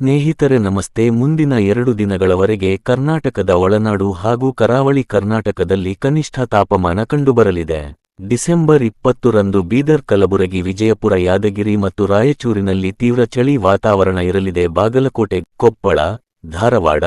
ಸ್ನೇಹಿತರೆ ನಮಸ್ತೆ. ಮುಂದಿನ ಎರಡು ದಿನಗಳವರೆಗೆ ಕರ್ನಾಟಕದ ಒಳನಾಡು ಹಾಗೂ ಕರಾವಳಿ ಕರ್ನಾಟಕದಲ್ಲಿ ಕನಿಷ್ಠ ತಾಪಮಾನ ಕಂಡುಬರಲಿದೆ. ಡಿಸೆಂಬರ್ ಇಪ್ಪತ್ತರಂದು ಬೀದರ್ ಕಲಬುರಗಿ, ವಿಜಯಪುರ, ಯಾದಗಿರಿ ಮತ್ತು ರಾಯಚೂರಿನಲ್ಲಿ ತೀವ್ರ ಚಳಿ ವಾತಾವರಣ ಇರಲಿದೆ. ಬಾಗಲಕೋಟೆ, ಕೊಪ್ಪಳ, ಧಾರವಾಡ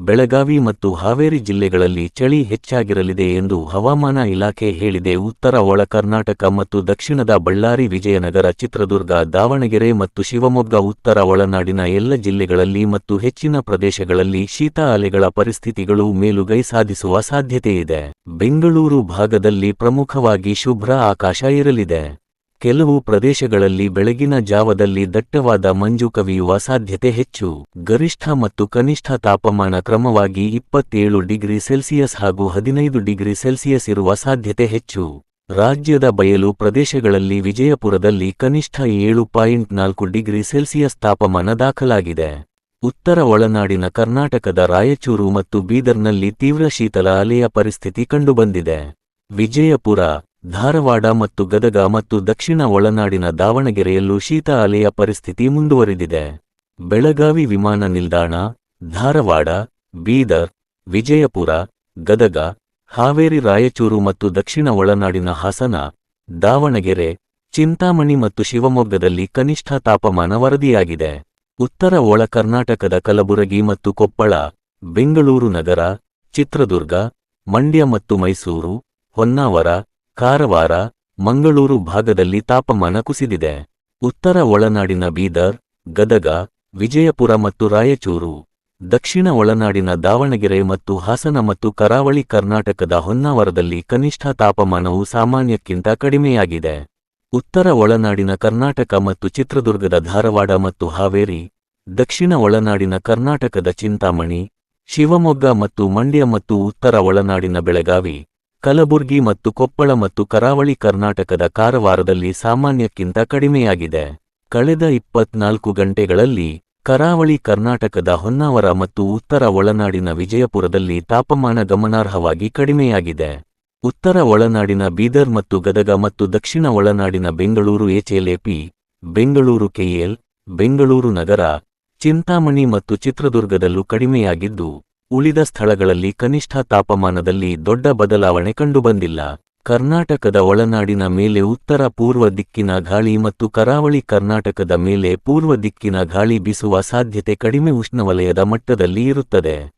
ಬೆಳಗಾವಿ ಮತ್ತು ಹಾವೇರಿ ಜಿಲ್ಲೆಗಳಲ್ಲಿ ಚಳಿ ಹೆಚ್ಚಾಗಿರಲಿದೆ ಎಂದು ಹವಾಮಾನ ಇಲಾಖೆ ಹೇಳಿದೆ. ಉತ್ತರ ಒಳ ಕರ್ನಾಟಕ ಮತ್ತು ದಕ್ಷಿಣದ ಬಳ್ಳಾರಿ, ವಿಜಯನಗರ, ಚಿತ್ರದುರ್ಗ, ದಾವಣಗೆರೆ ಮತ್ತು ಶಿವಮೊಗ್ಗ, ಉತ್ತರ ಒಳನಾಡಿನ ಎಲ್ಲ ಜಿಲ್ಲೆಗಳಲ್ಲಿ ಮತ್ತು ಹೆಚ್ಚಿನ ಪ್ರದೇಶಗಳಲ್ಲಿ ಶೀತ ಅಲೆಗಳ ಪರಿಸ್ಥಿತಿಗಳು ಮೇಲುಗೈ ಸಾಧಿಸುವ ಸಾಧ್ಯತೆಯಿದೆ. ಬೆಂಗಳೂರು ಭಾಗದಲ್ಲಿ ಪ್ರಮುಖವಾಗಿ ಶುಭ್ರ ಆಕಾಶ ಇರಲಿದೆ. ಕೆಲವು ಪ್ರದೇಶಗಳಲ್ಲಿ ಬೆಳಗಿನ ಜಾವದಲ್ಲಿ ದಟ್ಟವಾದ ಮಂಜು ಕವಿಯುವ ಸಾಧ್ಯತೆ ಹೆಚ್ಚು. ಗರಿಷ್ಠ ಮತ್ತು ಕನಿಷ್ಠ ತಾಪಮಾನ ಕ್ರಮವಾಗಿ ಇಪ್ಪತ್ತೇಳು ಡಿಗ್ರಿ ಸೆಲ್ಸಿಯಸ್ ಹಾಗೂ ಹದಿನೈದು ಡಿಗ್ರಿ ಸೆಲ್ಸಿಯಸ್ ಇರುವ ಸಾಧ್ಯತೆ ಹೆಚ್ಚು. ರಾಜ್ಯದ ಬಯಲು ಪ್ರದೇಶಗಳಲ್ಲಿ ವಿಜಯಪುರದಲ್ಲಿ ಕನಿಷ್ಠ ಏಳು ಪಾಯಿಂಟ್ ನಾಲ್ಕು ಡಿಗ್ರಿ ಸೆಲ್ಸಿಯಸ್ ತಾಪಮಾನ ದಾಖಲಾಗಿದೆ. ಉತ್ತರ ಒಳನಾಡಿನ ಕರ್ನಾಟಕದ ರಾಯಚೂರು ಮತ್ತು ಬೀದರ್ನಲ್ಲಿ ತೀವ್ರ ಶೀತಲ ಅಲೆಯ ಪರಿಸ್ಥಿತಿ ಕಂಡುಬಂದಿದೆ. ವಿಜಯಪುರ ಧಾರವಾಡ ಮತ್ತು ಗದಗ ಮತ್ತು ದಕ್ಷಿಣ ಒಳನಾಡಿನ ದಾವಣಗೆರೆಯಲ್ಲೂ ಶೀತ ಅಲೆಯ ಪರಿಸ್ಥಿತಿ ಮುಂದುವರಿದಿದೆ. ಬೆಳಗಾವಿ ವಿಮಾನ ನಿಲ್ದಾಣ, ಧಾರವಾಡ, ಬೀದರ್, ವಿಜಯಪುರ, ಗದಗ, ಹಾವೇರಿ ರಾಯಚೂರು ಮತ್ತು ದಕ್ಷಿಣ ಒಳನಾಡಿನ ಹಾಸನ, ದಾವಣಗೆರೆ, ಚಿಂತಾಮಣಿ ಮತ್ತು ಶಿವಮೊಗ್ಗದಲ್ಲಿ ಕನಿಷ್ಠ ತಾಪಮಾನ ವರದಿಯಾಗಿದೆ. ಉತ್ತರ ಒಳ ಕರ್ನಾಟಕದ ಕಲಬುರಗಿ ಮತ್ತು ಕೊಪ್ಪಳ, ಬೆಂಗಳೂರು ನಗರ, ಚಿತ್ರದುರ್ಗ, ಮಂಡ್ಯ ಮತ್ತು ಮೈಸೂರು, ಹೊನ್ನಾವರ ಕಾರವಾರ, ಮಂಗಳೂರು ಭಾಗದಲ್ಲಿ ತಾಪಮಾನ ಕುಸಿದಿದೆ. ಉತ್ತರ ಒಳನಾಡಿನ ಬೀದರ್, ಗದಗ, ವಿಜಯಪುರ ಮತ್ತು ರಾಯಚೂರು, ದಕ್ಷಿಣ ಒಳನಾಡಿನ ದಾವಣಗೆರೆ ಮತ್ತು ಹಾಸನ ಮತ್ತು ಕರಾವಳಿ ಕರ್ನಾಟಕದ ಹೊನ್ನಾವರದಲ್ಲಿ ಕನಿಷ್ಠ ತಾಪಮಾನವು ಸಾಮಾನ್ಯಕ್ಕಿಂತ ಕಡಿಮೆಯಾಗಿದೆ. ಉತ್ತರ ಒಳನಾಡಿನ ಕರ್ನಾಟಕ ಮತ್ತು ಚಿತ್ರದುರ್ಗದ ಧಾರವಾಡ ಮತ್ತು ಹಾವೇರಿ, ದಕ್ಷಿಣ ಒಳನಾಡಿನ ಕರ್ನಾಟಕದ ಚಿಂತಾಮಣಿ, ಶಿವಮೊಗ್ಗ ಮತ್ತು ಮಂಡ್ಯ ಮತ್ತು ಉತ್ತರ ಒಳನಾಡಿನ ಬೆಳಗಾವಿ ಕಲಬುರ್ಗಿ ಮತ್ತು ಕೊಪ್ಪಳ ಮತ್ತು ಕರಾವಳಿ ಕರ್ನಾಟಕದ ಕಾರವಾರದಲ್ಲಿ ಸಾಮಾನ್ಯಕ್ಕಿಂತ ಕಡಿಮೆಯಾಗಿದೆ. ಕಳೆದ ಇಪ್ಪತ್ನಾಲ್ಕು ಗಂಟೆಗಳಲ್ಲಿ ಕರಾವಳಿ ಕರ್ನಾಟಕದ ಹೊನ್ನಾವರ ಮತ್ತು ಉತ್ತರ ಒಳನಾಡಿನ ವಿಜಯಪುರದಲ್ಲಿ ತಾಪಮಾನ ಗಮನಾರ್ಹವಾಗಿ ಕಡಿಮೆಯಾಗಿದೆ. ಉತ್ತರ ಒಳನಾಡಿನ ಬೀದರ್ ಮತ್ತು ಗದಗ ಮತ್ತು ದಕ್ಷಿಣ ಒಳನಾಡಿನ ಬೆಂಗಳೂರು ಎಚ್ಎಲ್ಎಪಿ ಬೆಂಗಳೂರು ಕೆಎಲ್ ಬೆಂಗಳೂರು ನಗರ, ಚಿಂತಾಮಣಿ ಮತ್ತು ಚಿತ್ರದುರ್ಗದಲ್ಲೂ ಕಡಿಮೆಯಾಗಿದ್ದು ಉಳಿದ ಸ್ಥಳಗಳಲ್ಲಿ ಕನಿಷ್ಠ ತಾಪಮಾನದಲ್ಲಿ ದೊಡ್ಡ ಬದಲಾವಣೆ ಕಂಡುಬಂದಿಲ್ಲ. ಕರ್ನಾಟಕದ ಒಳನಾಡಿನ ಮೇಲೆ ಉತ್ತರ ಪೂರ್ವ ದಿಕ್ಕಿನ ಗಾಳಿ ಮತ್ತು ಕರಾವಳಿ ಕರ್ನಾಟಕದ ಮೇಲೆ ಪೂರ್ವ ದಿಕ್ಕಿನ ಗಾಳಿ ಬೀಸುವ ಸಾಧ್ಯತೆ ಕಡಿಮೆ ಉಷ್ಣವಲಯದ ಮಟ್ಟದಲ್ಲಿ ಇರುತ್ತದೆ.